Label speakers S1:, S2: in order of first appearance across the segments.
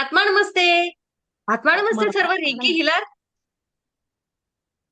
S1: आत्मा नमस्ते. आत्मा नमस्ते सर्व रेकी हिलर.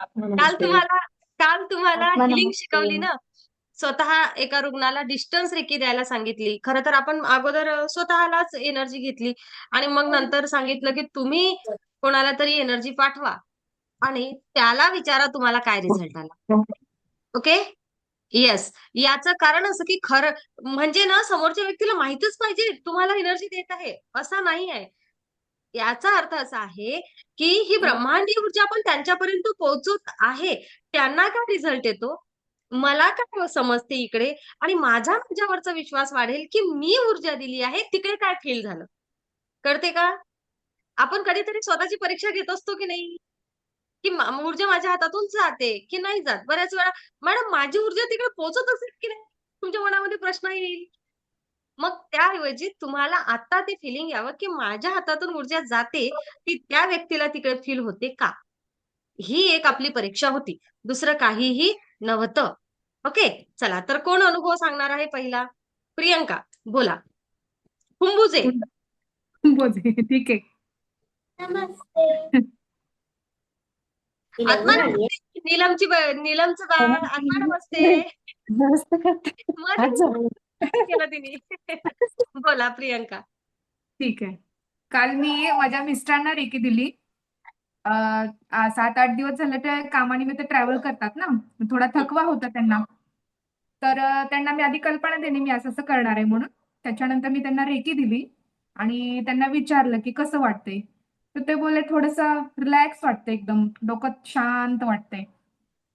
S1: काल. तुम्हाला काल तुम्हाला हिलिंग. शिकवली ना? स्वतः एका रुग्णाला डिस्टन्स रेकी द्यायला सांगितली. खरं तर आपण अगोदर स्वतःलाच एनर्जी घेतली. आणि मग नंतर सांगितलं की तुम्ही कोणाला तरी एनर्जी पाठवा. आणि त्याला विचारा तुम्हाला काय रिझल्ट आला. ओके येस याचं कारण असं की खरं म्हणजे ना समोरच्या व्यक्तीला माहितच पाहिजे. तुम्हाला एनर्जी देत आहे. असा नाही आहे याचा अर्थ असा आहे की ही ब्रह्मांडीय ऊर्जा आपण त्यांच्यापर्यंत पोहोचत आहे. त्यांना काय रिझल्ट येतो? मला काय समजते इकडे? आणि माझा माझ्यावरचा विश्वास वाढेल की मी ऊर्जा दिली आहे तिकडे काय फील झालं? कळते का? आपण कधीतरी स्वतःची परीक्षा घेत असतो की नाही? की ऊर्जा माझ्या हातातून जाते की नाही जात? बऱ्याच वेळा मॅडम माझी ऊर्जा तिकडे पोहोचत असेल की नाही? तुमच्या मनामध्ये प्रश्न येईल. मग त्याऐवजी तुम्हाला आता ते फिलिंग यावं की माझ्या हातातून ऊर्जा जाते ती त्या व्यक्तीला तिकडे फील होते का? ही एक आपली परीक्षा होती. दुसरं काहीही नव्हतं. ओके चला तर कोण अनुभव सांगणार आहे पहिला? प्रियंका बोला. कुंभुजे
S2: बोल ठीक आहे.
S3: नमस्ते.
S1: आत्मा नमस्ते. नीलमची नीलमचं बाळ आत्मा नमस्ते.
S3: नमस्ते.
S1: केलं तिने? बोला प्रियंका.
S2: ठीक आहे. काल मी माझ्या मिस्टरांना रेकी दिली. सात आठ दिवस झाले ते कामानिमित्त ट्रॅव्हल करतात ना. थोडा थकवा होता त्यांना. तर त्यांना मी आधी कल्पना दिली मी असं असं करणार आहे म्हणून. त्याच्यानंतर मी त्यांना रेकी दिली. आणि त्यांना विचारलं की कसं वाटतंय? तर ते बोलले थोडंसं रिलॅक्स वाटतंय एकदम. डोकं शांत वाटतंय.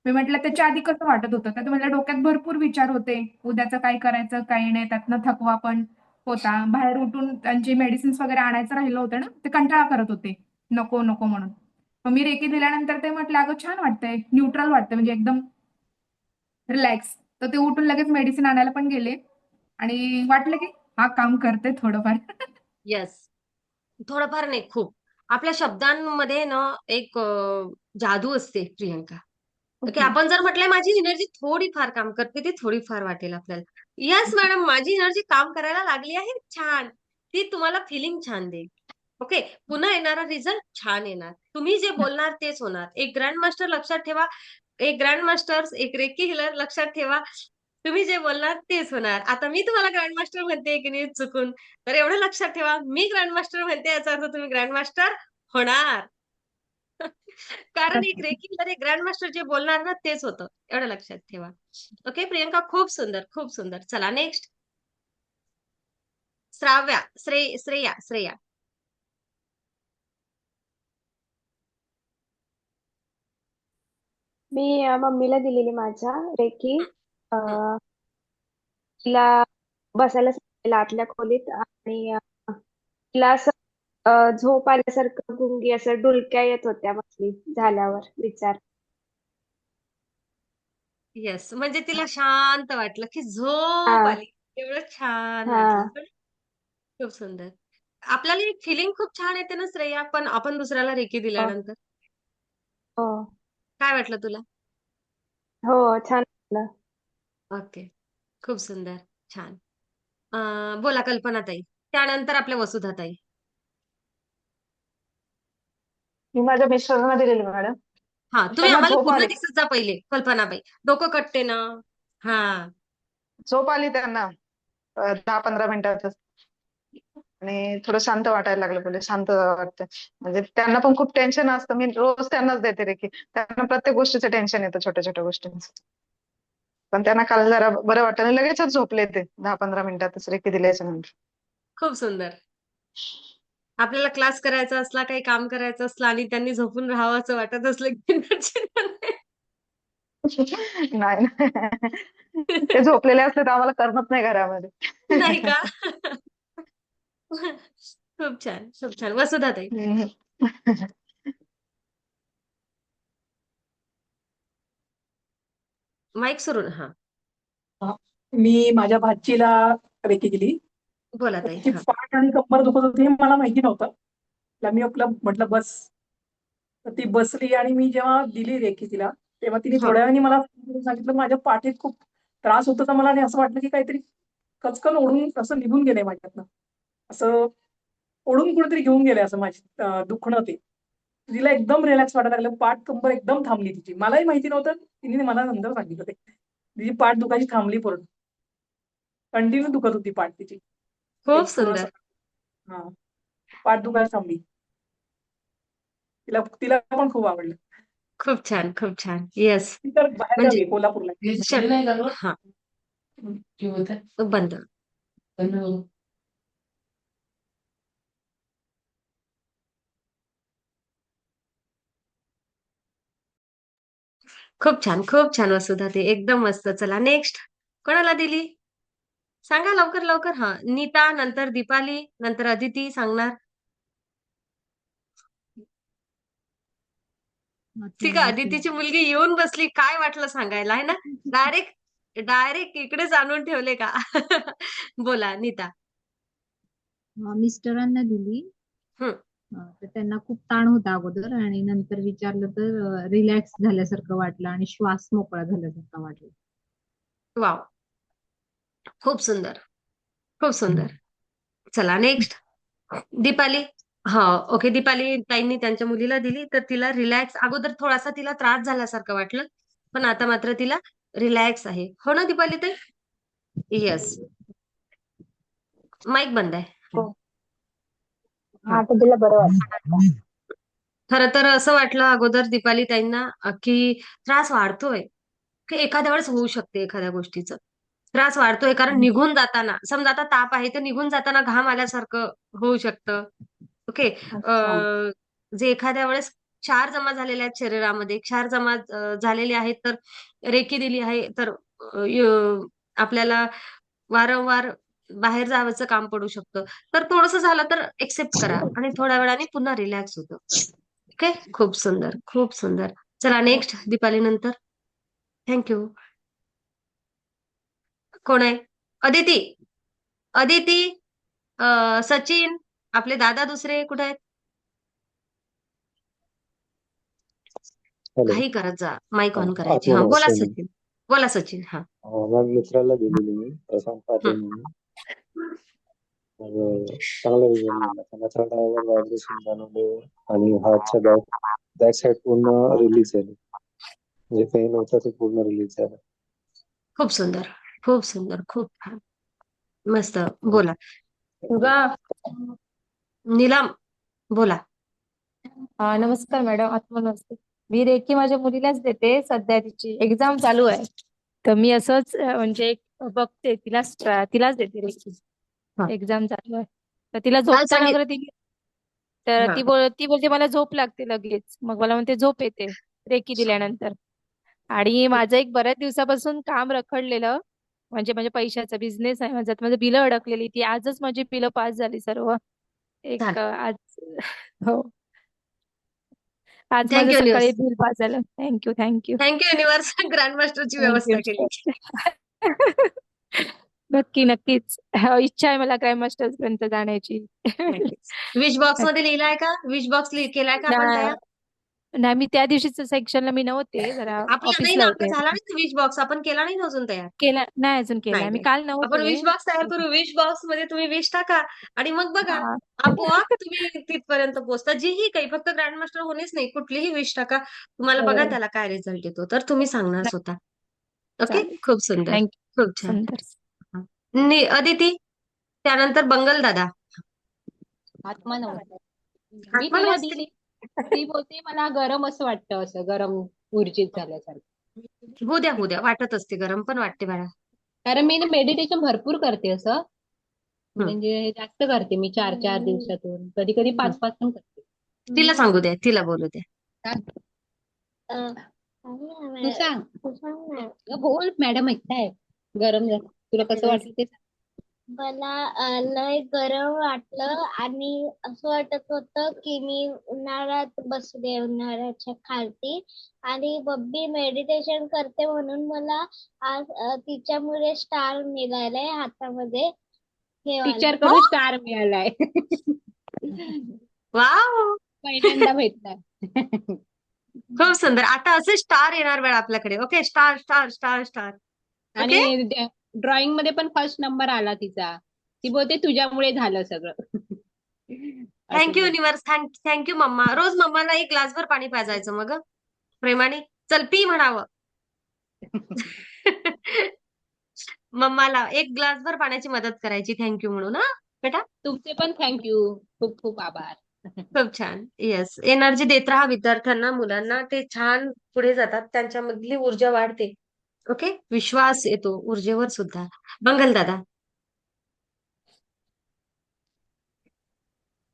S2: मी म्हटलं त्याच्या आधी कसं वाटत होतं? तर ते डोक्यात भरपूर विचार होते. उद्याचं काय करायचं काही नाही त्यातनं थकवा पण होता. बाहेर उठून त्यांचे मेडिसिन्स वगैरे आणायचं राहिलं होतं ना ते कंटाळा करत होते. नको नको म्हणून. मग मी रेकी दिल्यानंतर ते म्हटलं अगं छान वाटतंय. न्यूट्रल वाटतंय. म्हणजे एकदम रिलॅक्स तर ते उठून लगेच मेडिसिन आणायला पण गेले. आणि वाटलं की हा काम करते थोडंफार.
S1: येस थोडंफार नाही खूप. आपल्या शब्दांमध्ये ना एक जादू असते प्रियंका. ओके. आपण जर म्हटलंय माझी एनर्जी थोडीफार काम करते ती थोडीफार वाटेल आपल्याला. येस मॅडम माझी एनर्जी काम करायला लागली आहे छान. ती तुम्हाला फिलिंग छान देईल. ओके पुन्हा येणारा रिझल्ट छान येणार. तुम्ही जे बोलणार तेच होणार. एक ग्रँड मास्टर लक्षात ठेवा एक ग्रँड मास्टर्स एक रेकी हिलर लक्षात ठेवा. तुम्ही जे बोलणार तेच होणार. आता मी तुम्हाला ग्रँड मास्टर म्हणते की नाही चुकून तर एवढं लक्षात ठेवा. मी ग्रँड मास्टर म्हणते याचा अर्थ तुम्ही ग्रँड मास्टर होणार. कारण एक रेकी हिलर एक ग्रँड मास्टर जे बोलणार ना तेच होतं. एवढं लक्षात ठेवा. ओके प्रियंका खूप सुंदर खूप सुंदर. चला नेक्स्ट श्राव्या श्रेय श्रेया श्रेया.
S3: मी मम्मीला दिलेली माझ्या रेकी. तिला बसायला सांगितलेलं आतल्या खोलीत आणि तिला असं अ, झोप आल्यासारखं गुंगी असं डुलक्या येत होत्या मस्ती झाल्यावर विचार.
S1: येस म्हणजे तिला शांत वाटलं की झोप
S3: हा.
S1: आली. एवढं छान
S3: हा.
S1: वाटलं खूप सुंदर. आपल्याला एक फिलिंग खूप छान येते ना श्रेया पण आपण दुसऱ्याला रेकी दिल्यानंतर.
S3: हो.
S1: काय वाटलं तुला?
S3: हो छान वाटलं.
S1: ओके खूप सुंदर छान. अं, बोला कल्पना ताई त्यानंतर आपल्या वसुधा ताई
S4: मी माझ्या मिस्टरांना दिलेली मॅडम
S1: हा तुम्ही
S4: त्यांना
S1: आम्हाला
S4: झोप
S1: पूर्ण
S4: आली.
S1: दिसत जा पहिले कल्पनाबाई. डोकं कटते ना. हा.
S4: झोप आली त्यांना. अं, दहा पंधरा मिनिटातच. आणि थोडं शांत वाटायला लागलं बोलले शांत वाटतं. म्हणजे त्यांना पण खूप टेन्शन असतं. मी रोज त्यांनाच देते रे की त्यांना प्रत्येक गोष्टीचं टेन्शन येतं छोट्या छोट्या गोष्टींचं. पण त्यांना काल जरा बरं वाटतं आणि लगेचच झोपले ते. दहा पंधरा मिनिटातच रेकी दिल्याच्या नंतर.
S1: खूप सुंदर. आपल्याला क्लास करायचा असला काही काम करायचं असलं आणि त्यांनी झोपून राहावं असं वाटत असलं की नाही.
S4: ते झोपलेले असले तर आम्हाला करमत नाही घरामध्ये.
S1: नाही का? खूप छान खूप छान. वसुधा ताई. माईक सुरू हा.
S5: मी माझ्या भाचीला रेकी दिली.
S1: बोला ताई
S5: तिची
S1: हा.
S5: पाठ आणि कंबर दुखत होती हे मला माहिती नव्हतं. तिला मी आपलं म्हटलं बस. तर ती बसली आणि मी जेव्हा दिली रेकी तिला तेव्हा तिने
S1: हा.
S5: थोड्या वेळाने मला करून सांगितलं माझ्या पाठीत खूप त्रास होत मला आणि असं वाटलं की काहीतरी कचकन ओढून असं निघून गेलंय माझ्यातनं. असं ओढून कुठेतरी घेऊन गेले असं माझी अं, दुखणं ते. तिला एकदम रिलॅक्स वाटायला लागलं पाठ कंबर एकदम थांबली तिची. मलाही माहिती नव्हतं तिने मला नंतर सांगितलं ते. तिची पाठ दुखायची थांबली पूर्ण. कंटिन्यू दुखत होती पाठ तिची.
S1: खूप सुंदर.
S5: हा. पाठ दुखायला थांबली तिला तिला पण खूप आवडलं.
S1: खूप छान खूप छान. येस
S5: ती तर बाहेर
S1: म्हणजे-
S5: कोल्हापूरला.
S1: हा बंद. खूप छान खूप छान वसुधा ते. एकदम मस्त. चला नेक्स्ट कोणाला दिली? सांगा लवकर लवकर. हा नीता नंतर दीपाली नंतर अदिती सांगणार. ठीक आहे अदितीची मुलगी येऊन बसली. काय वाटलं सांगायला आहे ना? डायरेक्ट डायरेक्ट इकडेच आणून ठेवले का? बोला नीता.
S6: मिस्टरांना दिली. तर त्यांना खूप ताण होता अगोदर आणि नंतर विचारलं तर रिलॅक्स झाल्यासारखं वाटलं आणि श्वास मोकळा झाल्यासारखा वाटला.
S1: वाव. खूप सुंदर. खूप सुंदर. चला नेक्स्ट दीपाली. हा ओके दीपाली ताईंनी त्यांच्या मुलीला दिली तर तिला रिलॅक्स अगोदर थोडासा तिला त्रास झाल्यासारखं वाटलं पण आता मात्र तिला रिलॅक्स आहे. हो ना दीपाली ताई? येस माईक बंद आहे.
S3: हा.
S1: खरं तर असं वाटलं अगोदर दीपाली ताईंना की त्रास वाढतोय की एखाद्या वेळेस होऊ शकते एखाद्या गोष्टीचं. त्रास वाढतोय. कारण निघून जाताना समजा आता ताप आहे तर निघून जाताना घाम आल्यासारखं होऊ शकतं. ओके जे एखाद्या वेळेस क्षार जमा झालेले आहेत शरीरामध्ये क्षार जमा झालेले आहेत तर रेकी दिली आहे तर आपल्याला वारंवार बाहेर जावंचं काम पडू शकतं. तर थोडंसं झालं तर एक्सेप्ट करा आणि थोड्या वेळाने पुन्हा रिलॅक्स होतं. ओके खूप सुंदर खूप सुंदर. चला नेक्स्ट दीपाली नंतर थँक्यू कोण आहे? अदिती. अदिती सचिन आपले दादा दुसरे कुठे आहेत? काही करत जा. माईक ऑन करायची. हा बोला. सचिन. बोला सचिन हा.
S7: माझ्या मित्राला दिलेली मी. प्रशांत पाटील. म्हणून. चांगला रिझल्ट आयवर व्हायब्रेशन जाणवले आणि हार्टच्या बॅक बॅक साईड पूर्ण रिलीज झाली. जे पेन होतं ते पूर्ण रिलीज झालं.
S1: खूप सुंदर. खूप सुंदर खूप छान. मस्त बोला. तुझा नीलम बोला.
S8: हा नमस्कार मॅडम आत्मा नमस्ते मी रेकी माझ्या मुलीलाच देते सध्या तिची एक्झाम चालू आहे. तर मी असंच म्हणजे एक बघते तिलाच तिलाच देते रेकी
S1: हा.
S8: एक्झाम चालू आहे. तर तिला झोपताना वगैरे दिली तर. ती बोल ती बोलते मला झोप लागते लगेच. मग मला म्हणते झोप येते. रेकी दिल्यानंतर. आणि माझं एक बऱ्याच दिवसापासून काम रखडलेलं. म्हणजे माझ्या पैशाचा बिझनेस आहे. माझा माझं बिलं अडकलेली ती आजच माझी बिलं पास झाली सर्व. एक
S1: झालं.
S8: आज हो. आज माझं सकाळी. बिल पास झालं. Thank you thank you
S1: thank you universe grand मास्टरची व्यवस्था केली.
S8: नक्की नक्कीच. हो, इच्छा आहे मला ग्रँड मास्टर्स पर्यंत जाण्याची.
S1: विश बॉक्स मध्ये लिहिलाय का? विश बॉक्स केलाय का आपण तयार?
S8: नाही मी त्या दिवशीच सेक्शनला मी नव्हते जरा
S1: आपला नाही
S8: ऑफिसला
S1: ना
S8: होते.
S1: झाला नाही विश बॉक्स आपण केला नाही ना अजून तयार?
S8: केला नाही अजून केला
S1: नाही,
S8: मी
S1: नाही.
S8: काल
S1: आपण
S8: नव्हते
S1: विश बॉक्स तयार करू विश बॉक्समध्ये तुम्ही विश टाका आणि मग बघा
S8: हा.
S1: आपोआप तुम्ही तिथपर्यंत पोहोचता. जीही काही फक्त ग्रँड मास्टर होणेच नाही कुठलीही विश टाका. तुम्हाला बघा
S8: बरोबर.
S1: त्याला काय रिझल्ट येतो. तर तुम्ही सांगणार स्वतः. ओके
S8: चालेल.
S1: खूप सुंदर.
S8: थँक्यू
S1: खूप छान.
S8: सुंदर.
S1: नि- अदिती त्यानंतर बंगल दादा.
S9: आत्मा नव्हता. मी तिला
S1: नमस्ते.
S9: दिली ती बोलते मला गरम असं वाटतं असं गरम ऊर्जित झाल्यासारखं.
S1: होऊ द्या होऊ द्या. वाटत असते गरम पण वाटते बाळा
S9: कारण मी मेडिटेशन भरपूर करते असं. म्हणजे जास्त करते मी चार चार दिवसातून. कधी कधी पाच पाच पण करते.
S1: तिला सांगू द्या तिला बोलू द्या.
S9: तू सांग. बोल मॅडम ऐकताय. गरम झालं. तुला कसं वाटलं ते सांग.
S10: मला अ, लय गरम वाटलं आणि असं वाटत होतं की मी उन्हाळ्यात बसले उन्हाळ्याच्या खालती आणि बब्बी मेडिटेशन करते म्हणून मला आज तिच्यामुळे स्टार मिळालाय हातामध्ये. हे.
S9: टीचरकडून स्टार मिळालाय.
S1: वाव!
S9: पहिल्यांदा भेटलाय.
S1: खूप सुंदर. आता असे स्टार येणार वेळ आपल्याकडे. Okay star star star star
S9: आणि ड्रॉइंगमध्ये पण फर्स्ट नंबर आला तिचा. ती बोलते तुझ्यामुळे झालं सगळं.
S1: Thank you. Universe thank you mumma रोज मम्माला एक ग्लासभर पाणी पाजायचं मग? प्रेमाने. चल पी म्हणावं. मम्माला एक ग्लासभर पाण्याची मदत करायची. थँक्यू म्हणून हा? बेटा?
S9: तुमचे पण थँक्यू खूप खूप आभार.
S1: खूप छान. येस एनर्जी देत राहा विद्यार्थ्यांना मुलांना. ते छान पुढे जातात. त्यांच्यामधली ऊर्जा वाढते. ओके? विश्वास येतो ऊर्जेवर सुद्धा. मंगल दादा.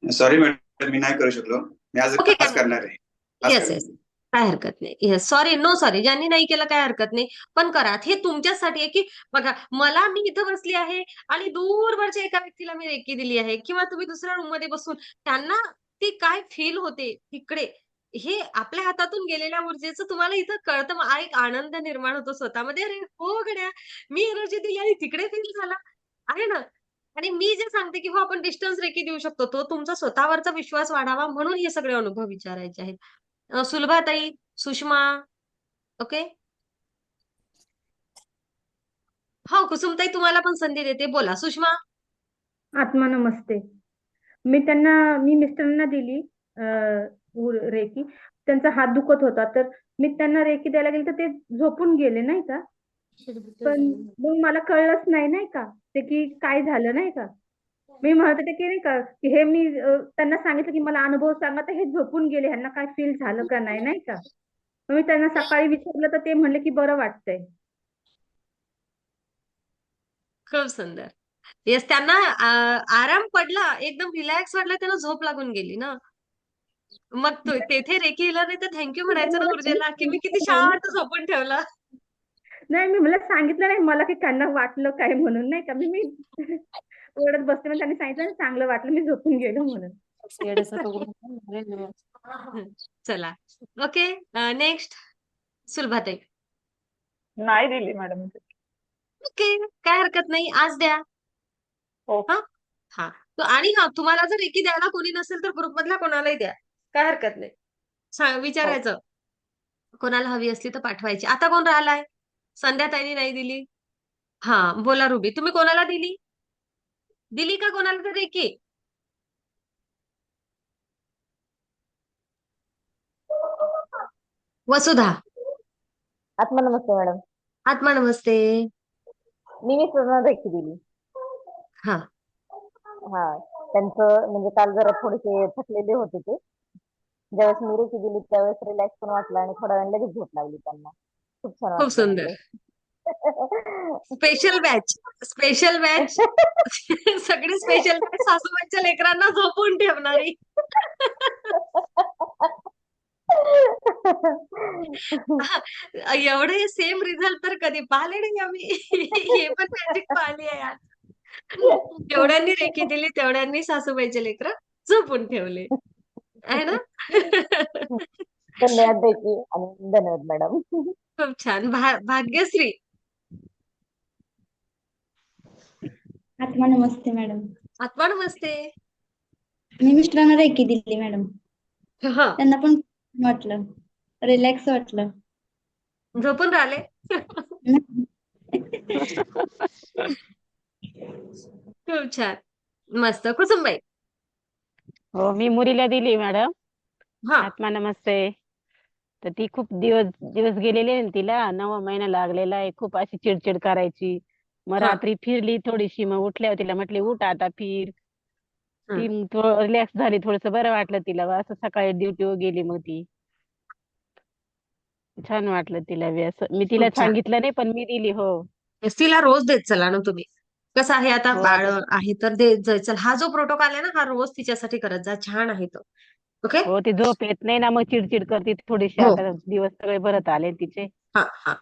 S11: सॉरी मॅडम मी नाही करू शकलो. मी आज क्लास करणार आहे.
S1: येस येस काय हरकत नाही. येस सॉरी नो सॉरी ज्यांनी नाही केलं काय हरकत नाही. पण करा. हे तुमच्यासाठी आहे की बघा मला मी इथं बसली आहे आणि दूरवरच्या एका व्यक्तीला मी रेकी दिली आहे. किंवा तुम्ही दुसऱ्या रूममध्ये बसून त्यांना ती काय फील होते तिकडे हे आपल्या हातातून गेलेल्या ऊर्जेचं तुम्हाला इथं कळतं. मग एक आनंद निर्माण होतो स्वतःमध्ये. अरे हो गड्या मी एनर्जी दिली आणि तिकडे फील झाला. आहे ना? आणि मी जे सांगते की हो आपण डिस्टन्स रेकी देऊ शकतो. तो तुमचा स्वतःवरचा विश्वास वाढावा म्हणून हे सगळे अनुभव विचारायचे आहेत. सुलभाताई सुषमा ओके? हो कुसुमताई तुम्हाला पण संधी देते. बोला. सुषमा?
S12: आत्मा नमस्ते. मी त्यांना मी मिस्टरांना दिली. रेकी. त्यांचा हात दुखत होता. तर मी त्यांना रेकी द्यायला गेले तर ते झोपून गेले नाही का? पण मग मला कळलंच नाही नाही का? ते की काय झालं नाही का? मी म्हणत होते की नाही का? हे मी त्यांना सांगितलं की मला अनुभव सांगा तर हे झोपून गेले. ह्यांना काय फील झालं का नाही नाही का? मग मी त्यांना सकाळी विचारलं तर ते म्हणले की बरं वाटतंय.
S1: खूप सुंदर. येस त्यांना आराम पडला. एकदम रिलॅक्स वाटला त्यांना झोप लागून गेली ना? मग तो- तेथे रेकी हिलर नाही तर थँक्यू म्हणायचं ना ऊर्जेला की मी किती शांत झोपून ठेवलं.
S12: नाही मी मला सांगितलं नाही मला की त्यांना वाटलं काय म्हणून नाही का? मी मी ओरडत बसते मग त्यांनी सांगितलं "नाही, चांगलं वाटलं मी झोपून गेलो म्हणून.
S1: चला. ओके नेक्स्ट सुलभाताई.
S4: नाही दिली मॅडम.
S1: ओके काय हरकत नाही. आज द्या.
S4: हो.
S1: हा? हा. तो आणि हा तुम्हाला जर एकी द्यायला कोणी नसेल तर ग्रुप मधल्या कोणालाही द्या. काय हरकत नाही. सांग विचारायचं. कोणाला हवी असली तर पाठवायची. आता कोण राहिलाय? संध्याताईनी नाही दिली? हा बोला रुबी. तुम्ही कोणाला दिली? दिली का कोणाला तर एकी वसुधा.
S13: आत्मा नमस्ते मॅडम.
S1: आत्मा नमस्ते
S13: मी रेकी दिली.
S1: हा.
S13: हा त्यांचं म्हणजे काल जरा थोडेसे थकलेले होते ते. ज्यावेळेस मी रेकी दिली त्यावेळेस रिलॅक्स पण वाटलं आणि थोड्या वेळाने लगेच झोप लागली त्यांना. खूप छान
S1: खूप
S13: वाटलं
S1: सुंदर. स्पेशल बॅच स्पेशल बॅच सगळी स्पेशल बॅच सासूबाईच्या लेकरांना झोपून ठेवणारी. एवढे सेम रिझल्ट तर कधी पाहिले नाही आम्ही. हे पण मॅजिक पाहिली आहे आज. जेवढ्यांनी रेकी दिली तेवढ्यांनी सासूबाईचे लेकर झोपून ठेवले. आहे ना?
S13: धन्यवाद रेकी आणि धन्यवाद मॅडम.
S1: खूप छान. भा भाग्यश्री.
S14: आत्मा नमस्ते मॅडम.
S1: आत्मा नमस्ते.
S14: मी मिस्टरांना रेकी दिली मॅडम.
S1: हा.
S14: त्यांना पण वाटलं. रिलॅक्स वाटलं.
S1: झोपून राहिले. खूप छान. मस्त. कुसुमबाई.
S15: हो मी मुलीला दिली मॅडम.
S1: हा.
S15: आत्मा नमस्ते. तर ती खूप दिवस दिवस गेलेले आहे ना तिला. नववा महिना लागलेला आहे. खूप अशी चिडचिड करायची. मग
S1: हा.
S15: रात्री फिरली थोडीशी. मग उठल्यावर तिला म्हटले उठ आता फिर. ती. रिलॅक्स झाली. थोडस बरं वाटलं तिला. व असं सकाळी ड्युटीवर गेली मग ती. छान वाटलं तिला बी असं. मी तिला
S1: खूप छान.
S15: सांगितलं नाही पण मी दिली हो.
S1: तिला रोज देत चला ना तुम्ही. कसं आहे आता?
S15: हो,
S1: बाळ आहे तर देत जाय चल. हा जो प्रोटोकॉल आहे ना हा रोज तिच्यासाठी करत जा. छान आहे तो. ओके?
S15: हो ती झोप येत नाही ना मग चिडचिड करते. थोडीशी
S1: हो.
S15: आता दिवस सगळे भरत आले तिचे.
S1: हा हा.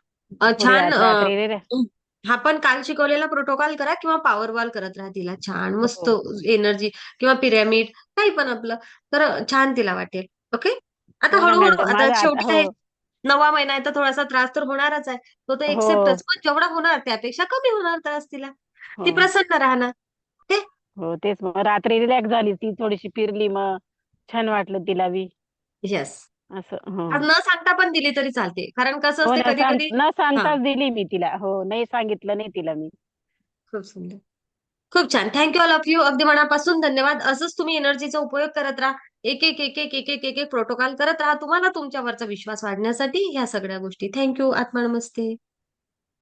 S1: अ,
S15: थोडी
S1: छान
S15: आज
S1: अ,
S15: रात्री रे-
S1: हं, हा पण काल शिकवलेला प्रोटोकॉल करा किंवा पॉवर वॉल करत राहा तिला. छान मस्त
S15: हो.
S1: एनर्जी. किंवा पिरॅमिड काही पण आपलं. तर छान तिला वाटेल. ओके? आता
S15: हो ना
S1: हळूहळू
S15: मॅडम.
S1: आता
S15: माझा आता
S1: शेवटी काय नववा महिना आहे तर थोडासा त्रास तर होणारच आहे. तो तर
S15: हो.
S1: एक्सेप्टच पण जेवढा होणार त्यापेक्षा कमी होणार त्रास तिला. ती
S15: हो.
S1: प्रसन्न राहणार.
S15: हो तेच मग. रात्री रिलॅक्स झाली ती थोडीशी फिरली मग. छान वाटलं तिला बी.
S1: येस
S15: असं हो.
S1: न सांगता पण दिली तरी चालते. कारण कसं
S15: हो
S1: असते
S15: ना
S1: कधी
S15: सांग
S1: कधी
S15: न सांगताच दिली मी तिला. हो नाही सांगितलं नाही तिला मी.
S1: खूप सुंदर. खूप छान. थँक्यू ऑल ऑफ यू अगदी मनापासून धन्यवाद. असंच तुम्ही एनर्जीचा उपयोग करत राहा. एक एक एक एक एक एक एक एक प्रोटोकॉल करत राहा. तुम्हाला तुमच्यावरचा विश्वास वाढण्यासाठी ह्या सगळ्या गोष्टी. थँक्यू आत्मा नमस्ते.